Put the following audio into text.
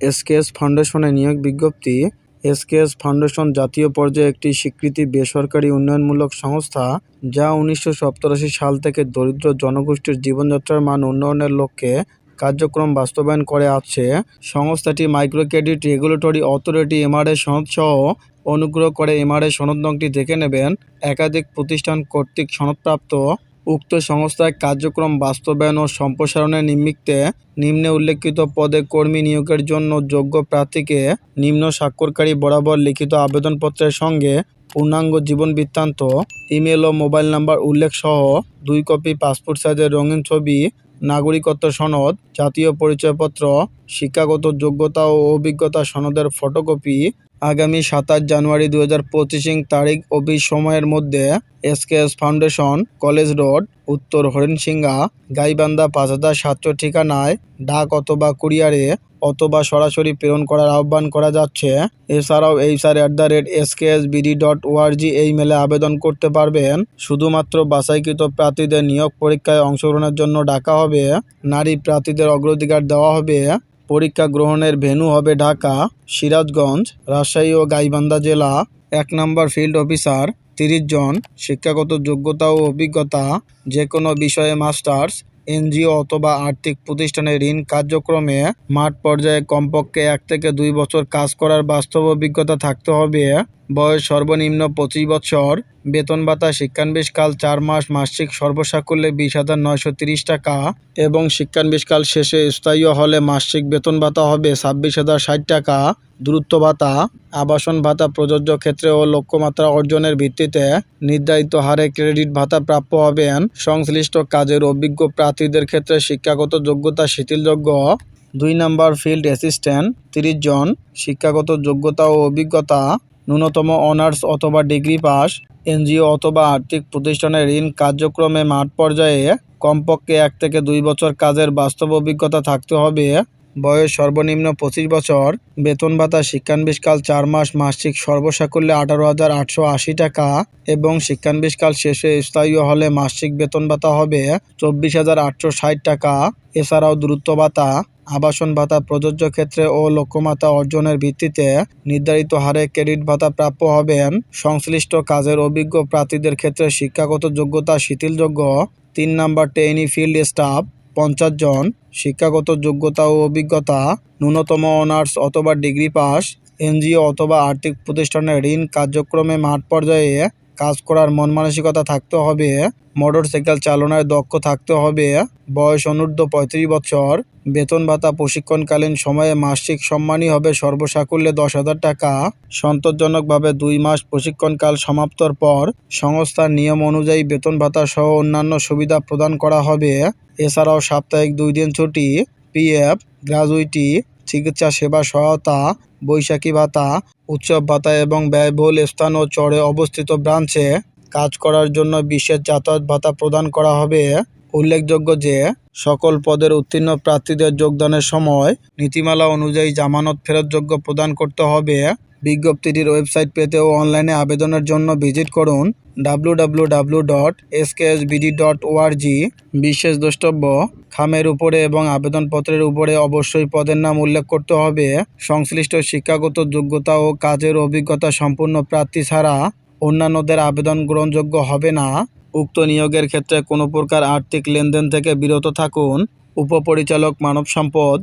SKS ফাউন্ডেশনে নিয়োগ বিজ্ঞপ্তি, এসকেএস ফাউন্ডেশন জাতীয় পর্যায়ে একটি স্বীকৃতি বেসরকারি উন্নয়নমূলক সংস্থা যা উনিশশো সাল থেকে দরিদ্র জনগোষ্ঠীর জীবনযাত্রার মান উন্নয়নের লক্ষ্যে কার্যক্রম বাস্তবায়ন করে আসছে। সংস্থাটি micro credit regulatory authority MRA সনদসহ অনুগ্রহ করে এমআরএ সনদ নংটি দেখে নেবেন। একাধিক প্রতিষ্ঠান কর্তৃক সনদপ্রাপ্ত উক্ত সংস্থায় কার্যক্রম বাস্তবায়ন ও সম্প্রসারণের নিমিত্তে নিম্নে উল্লেখিত পদে কর্মী নিয়োগের জন্য যোগ্য প্রার্থীকে নিম্ন স্বাক্ষরকারী বরাবর লিখিত আবেদনপত্রের সঙ্গে পূর্ণাঙ্গ জীবন বৃত্তান্ত, ইমেল ও মোবাইল নাম্বার উল্লেখ সহ দুই কপি পাসপোর্ট সাইজের রঙিন ছবি, নাগরিকত্ব সনদ, জাতীয় পরিচয়পত্র, শিক্ষাগত যোগ্যতা ও অভিজ্ঞতা সনদের ফটোকপি আগামী সাতাশ জানুয়ারি দু হাজার পঁচিশ তারিখ অফিস সময়ের মধ্যে এসকেএস ফাউন্ডেশন, কলেজ রোড, উত্তর হরিণসিংহা, গাইবান্ধা পাঁচ হাজার সাতশো ঠিকানায় ডাক অথবা কুরিয়ারে অথবা সরাসরি প্রেরণ করার আহ্বান করা যাচ্ছে। এছাড়াও HR at the rate SKS BD dot ORG এই মেলে আবেদন করতে পারবেন। শুধুমাত্র বাছাইকৃত প্রার্থীদের নিয়োগ পরীক্ষায় অংশগ্রহণের জন্য ডাকা হবে। নারী প্রার্থীদের অগ্রাধিকার দেওয়া হবে। পরীক্ষা গ্রহণের ভেন্যু হবে ঢাকা, সিরাজগঞ্জ, রাজশাহী ও গাইবান্ধা জেলা। এক নম্বর ফিল্ড অফিসার, তিরিশ জন। শিক্ষাগত যোগ্যতা ও অভিজ্ঞতা যে কোনো বিষয়ে মাস্টার্স, এনজিও অথবা আর্থিক প্রতিষ্ঠানে ঋণ কার্যক্রমে মাঠ পর্যায়ে কমপক্ষে এক থেকে দুই বছর কাজ করার বাস্তব অভিজ্ঞতা থাকতে হবে। বয়স সর্বনিম্ন পঁচিশ বছর। বেতন ভাতা শিক্ষানবিশকাল চার মাস, মাসিক সর্বসাকুল্যে বিশ হাজার নয়শো তিরিশ টাকা এবং শিক্ষানবিশকাল শেষে স্থায়ী হলে মাসিক বেতন ভাতা হবে ছাব্বিশ হাজার ষাট টাকা। দূরত্ব ভাতা, আবাসন ভাতা প্রযোজ্য ক্ষেত্রে ও লক্ষ্যমাত্রা অর্জনের ভিত্তিতে নির্ধারিত হারে ক্রেডিট ভাতা প্রাপ্য হবেন। সংশ্লিষ্ট কাজের অভিজ্ঞ প্রার্থীদের ক্ষেত্রে শিক্ষাগত যোগ্যতা শিথিলযোগ্য। দুই নম্বর ফিল্ড অ্যাসিস্ট্যান্ট, তিরিশ জন, শিক্ষাগত যোগ্যতা ও অভিজ্ঞতা ন্যূনতম অনার্স অথবা ডিগ্রি পাস। এনজিও অথবা আর্থিক প্রতিষ্ঠানের ঋণ কার্যক্রমে মাঠ পর্যায়ে কমপক্ষে এক থেকে দুই বছর কাজের বাস্তব অভিজ্ঞতা থাকতে হবে। বয়স সর্বনিম্ন পঁচিশ বছর। বেতন ভাতা, শিক্ষানবিশকাল চার মাস, মাসিক সর্বসাকুল্যে আঠারো হাজার আটশো আশি টাকা এবং শিক্ষানবিশকাল শেষে স্থায়ী হলে মাসিক বেতন ভাতা হবে চব্বিশ হাজার আটশো ষাট টাকা। এছাড়াও দ্রুত ভাতা আবাসন ভাতা, প্রযোজ্য ক্ষেত্রে ও লক্ষ্যমাত্রা অর্জনের ভিত্তিতে নির্ধারিত হারে ক্রেডিট ভাতা প্রাপ্য হবেন। সংশ্লিষ্ট কাজের অভিজ্ঞ প্রার্থীদের ক্ষেত্রে শিক্ষাগত যোগ্যতা শিথিলযোগ্য। তিন নম্বর টেইনি ফিল্ড স্টাফ, পঞ্চাশ জন। শিক্ষাগত যোগ্যতা ও অভিজ্ঞতা, ন্যূনতম অনার্স অথবা ডিগ্রি পাস। এনজিও অথবা আর্থিক প্রতিষ্ঠানের ঋণ কার্যক্রমে মাঠ পর্যায়ে কাজ করার মন মানসিকতা থাকতে হবে। মোটরসাইকেল চালনায় দক্ষ থাকতে হবে। বয়স অনূর্ধ্ব পঁয়ত্রিশ বছর। বেতন ভাতা প্রশিক্ষণকালীন সময়ে মাসিক সম্মানই হবে সর্বসাকুল্যে দশ হাজার টাকা। সন্তোষজনকভাবে দুই মাস প্রশিক্ষণকাল সমাপ্তর পর সংস্থার নিয়ম অনুযায়ী বেতন ভাতা সহ অন্যান্য সুবিধা প্রদান করা হবে। এছাড়াও সাপ্তাহিক দুই দিন ছুটি, পিএফ গ্র্যাজুইটি চিকিৎসা, সেবা, সহায়তা, বৈশাখী ভাতা, উৎসব ভাতা এবং ব্যয়বহুল স্থান ও চরে অবস্থিত ব্রাঞ্চে কাজ করার জন্য বিশেষ যাতায়াত ভাতা প্রদান করা হবে। উল্লেখযোগ্য যে, সকল পদের উত্তীর্ণ প্রার্থীদের যোগদানের সময় নীতিমালা অনুযায়ী জামানত ফেরতযোগ্য প্রদান করতে হবে। বিজ্ঞপ্তিটির ওয়েবসাইট পেতে ও অনলাইনে আবেদনের জন্য ভিজিট করুন ডাব্লু ডট ডট বিশেষ দ্রষ্টব্য, খামের উপরে এবং আবেদনপত্রের উপরে অবশ্যই পদের নাম উল্লেখ করতে হবে। সংশ্লিষ্ট শিক্ষাগত যোগ্যতা ও কাজের অভিজ্ঞতা সম্পূর্ণ প্রার্থী ছাড়া অন্যান্যদের আবেদন গ্রহণযোগ্য হবে না। উক্ত নিয়োগের ক্ষেত্রে কোনো প্রকার আর্থিক লেনদেন থেকে বিরত থাকুন। উপপরিচালক মানব সম্পদ।